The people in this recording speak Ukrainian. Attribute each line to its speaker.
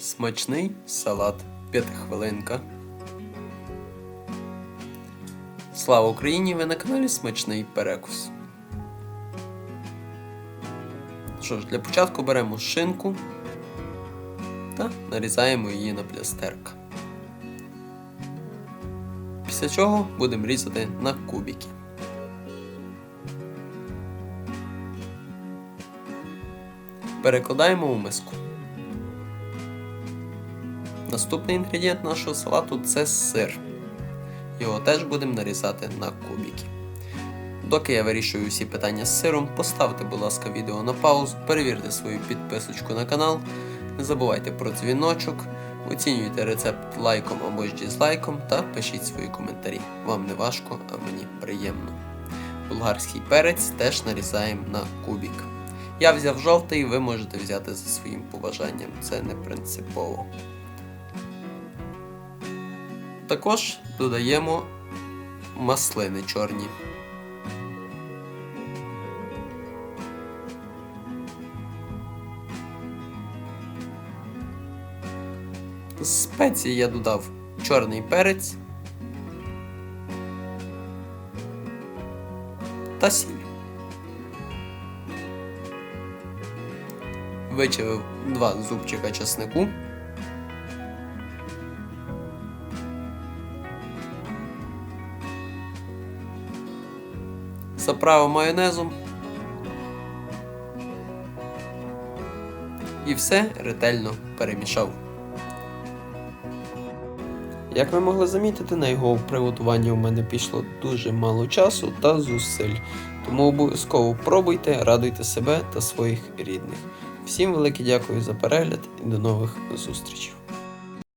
Speaker 1: Смачний салат п'ятихвилинка. Слава Україні! Ви на каналі Смачний Перекус. Що ж, для початку беремо шинку та нарізаємо її на плястерка. Після чого будемо різати на кубики. Перекладаємо у миску. Наступний інгредієнт нашого салату це сир. Його теж будемо нарізати на кубики. Доки я вирішую всі питання з сиром, поставте, будь ласка, відео на паузу, перевірте свою підписочку на канал, не забувайте про дзвіночок, оцінюйте рецепт лайком або ж дізлайком та пишіть свої коментарі. Вам не важко, а мені приємно. Болгарський перець теж нарізаємо на кубик. Я взяв жовтий, ви можете взяти за своїм побажанням, це не принципово. Також додаємо маслини чорні. З спеції я додав чорний перець та сіль. Вичавив два зубчика чеснику. Заправив майонезом. І все ретельно перемішав. Як ви могли замітити, на його приготування у мене пішло дуже мало часу та зусиль. Тому обов'язково пробуйте, радуйте себе та своїх рідних. Всім велике дякую за перегляд і до нових зустрічей.